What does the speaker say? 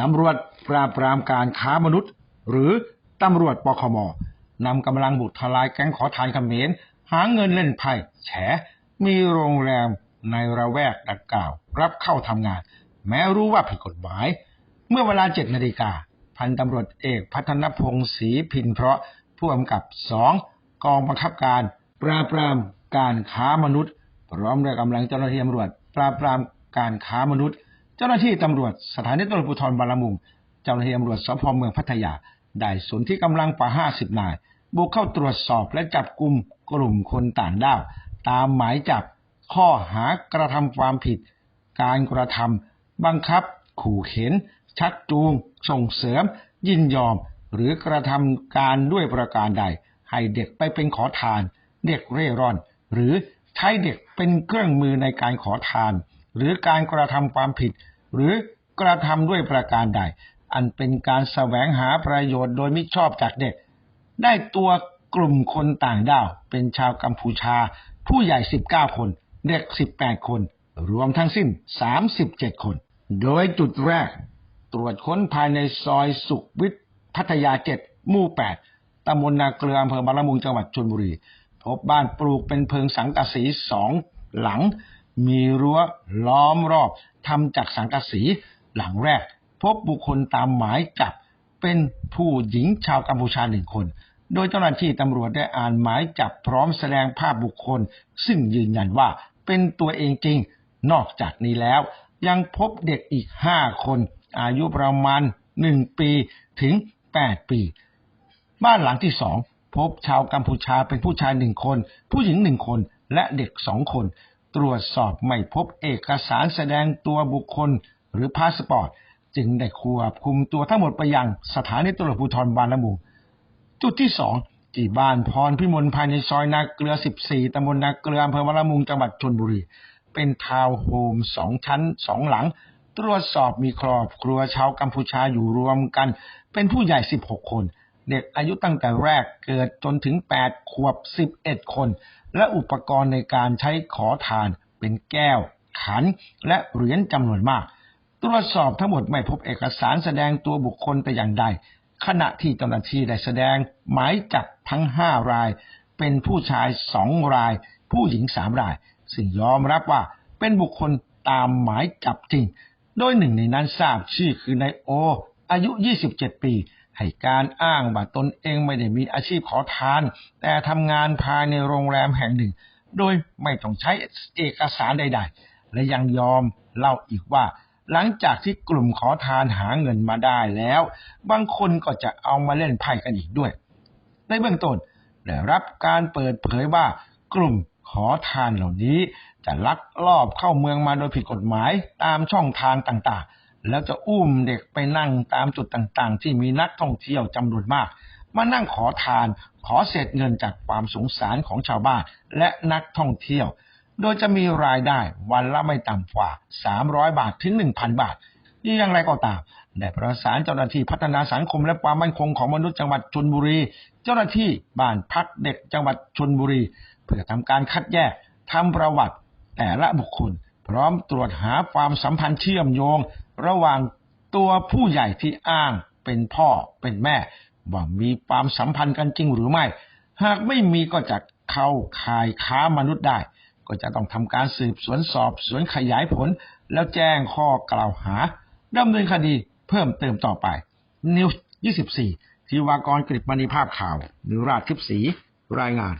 ตำรวจปราบปรามการค้ามนุษย์ หรือตำรวจปคมนำกำลังบุกทลายแก๊งขอทานเขมรหาเงินเล่นไพ่แฉ มีโรงแรมในระแวกดังกล่าว รับเข้าทำงาน แม้รู้ว่าผิดกฎหมาย เมื่อเวลาเจ็ดนาฬิกา พันตำรวจเอกพัฒนพงศ์ศรีพินเพราะผู้กำกับสองกองบังคับการ ปราบปรามการค้ามนุษย์ พร้อมด้วยกำลังเจ้าหน้าที่ตำรวจ ปราบปรามการค้ามนุษย์ เจ้าหน้าที่ตำรวจสถานีตำรวจภูธรบางละมุง เจ้าหน้าที่ตำรวจสพเมืองพัทยา ได้สนที่กำลังกว่า 50 นาย บุกเข้าตรวจสอบและจับกลุ่มกลุ่มคนต่างด้าว ตามหมายจับข้อหากระทำความผิด การกระทำบังคับ ขู่เข็น ชักจูง ส่งเสริม ยินยอม หรือกระทำการด้วยประการใด ให้เด็กไปเป็นขอทาน เด็กเร่ร่อน หรือใช้เด็กเป็นเครื่องมือในการขอทาน หรือการกระทำความผิด หรือกระทำด้วยประการใด อันเป็นการแสวงหาประโยชน์โดยมิชอบจากเด็ก ได้ตัวกลุ่มคนต่างด้าว เป็นชาวกัมพูชา ผู้ใหญ่ 19 คน เด็ก 18 คน รวมทั้งสิ้น 37 คน โดยจุดแรก ตรวจค้นภายในซอยสุขวิทย์พัทยา 7 หมู่ 8ตำบลนาเกลืออำเภอบางละมุงจังหวัดชลบุรี พบบ้านปลูกเป็นเพิงสังกะสีสองหลัง มีรั้วล้อมรอบทำจากสังกะสีหลังแรก พบบุคคลตามหมายจับเป็นผู้หญิงชาวกัมพูชาหนึ่งคน โดยเจ้าหน้าที่ตำรวจได้อ่านหมายจับพร้อมแสดงภาพบุคคล ซึ่งยืนยันว่าเป็นตัวเองจริง นอกจากนี้แล้ว ยังพบเด็กอีกห้าคน อายุประมาณหนึ่งปีถึงแปดปี บ้านหลังที่สองพบชาวกัมพูชาเป็นผู้ชายหนึ่งคน ผู้หญิงหนึ่งคนและเด็กสองคน ตรวจสอบไม่พบเอกสารแสดงตัวบุคคลหรือพาสปอร์ต จึงได้ควบคุมตัวทั้งหมดไปยังสถานีตำรวจภูธรบางละมุง จุดที่สองที่บ้านพรพิมลภายในซอยนาเกลือ 14 ตำบลนาเกลืออำเภอบางละมุงจังหวัดชนบุรี เป็นทาวน์โฮมสองชั้นสองหลัง ตรวจสอบมีครอบครัวชาวกัมพูชาอยู่รวมกัน เป็นผู้ใหญ่ 16 คน เด็กอายุตั้งแต่แรกเกิดจนถึง 8 ขวบ 11 คน และอุปกรณ์ในการใช้ขอทานเป็นแก้ว ขัน และเหรียญจำนวนมาก ตรวจสอบทั้งหมดไม่พบเอกสารแสดงตัวบุคคลแต่อย่างใด ขณะที่เจ้าหน้าที่ได้แสดงหมายจับทั้ง 5 ราย เป็นผู้ชาย 2 ราย ผู้หญิง 3 ราย ซึ่งยอมรับว่าเป็นบุคคลตามหมายจับจริง โดยหนึ่งในนั้นทราบชื่อคือนายโอ อายุ 27 ปี ให้การอ้างว่าตนเองไม่ได้มีอาชีพขอทาน แต่ทำงานภายในโรงแรมแห่งหนึ่ง โดยไม่ต้องใช้เอกสารใด ๆ และยังยอมเล่าอีกว่า หลังจากที่กลุ่มขอทานหาเงินมาได้แล้ว บางคนก็จะเอามาเล่นไพ่กันอีกด้วย ในเบื้องต้นได้รับการเปิดเผยว่ากลุ่มขอทานเหล่านี้จะลักลอบเข้าเมืองมาโดยผิดกฎหมายตามช่องทางต่างๆ แล้วจะอุ้มเด็กไปนั่งตามจุดต่างๆ ที่มีนักท่องเที่ยวจำนวนมาก มานั่งขอทานขอเศษเงินจากความสงสารของชาวบ้านและนักท่องเที่ยว โดยจะมีรายได้วันละไม่ต่ำกว่า 300 บาทถึง 1,000 บาทอย่างไรก็ตามได้ประสานเจ้าหน้าที่พัฒนาสังคมและความมั่นคงของมนุษย์จังหวัดชนบุรี เจ้าหน้าที่บ้านพักเด็กจังหวัดชนบุรี เพื่อทำการคัดแยกทำประวัติแต่ละบุคคล พร้อมตรวจหาความสัมพันธ์เชื่อมโยง ระหว่างตัวผู้ใหญ่ที่อ้างเป็นพ่อเป็นแม่ ว่ามีความสัมพันธ์กันจริงหรือไม่ หากไม่มีก็จะเข้าข่ายค้ามนุษย์ได้ ก็จะต้องทำการสืบสวนสอบสวนขยายผล แล้วแจ้งข้อกล่าวหาดำเนินคดีเพิ่มเติมต่อไป นิวส์24ทีวากรกฤษมณีภาพข่าวนิวราชคลิปสีรายงาน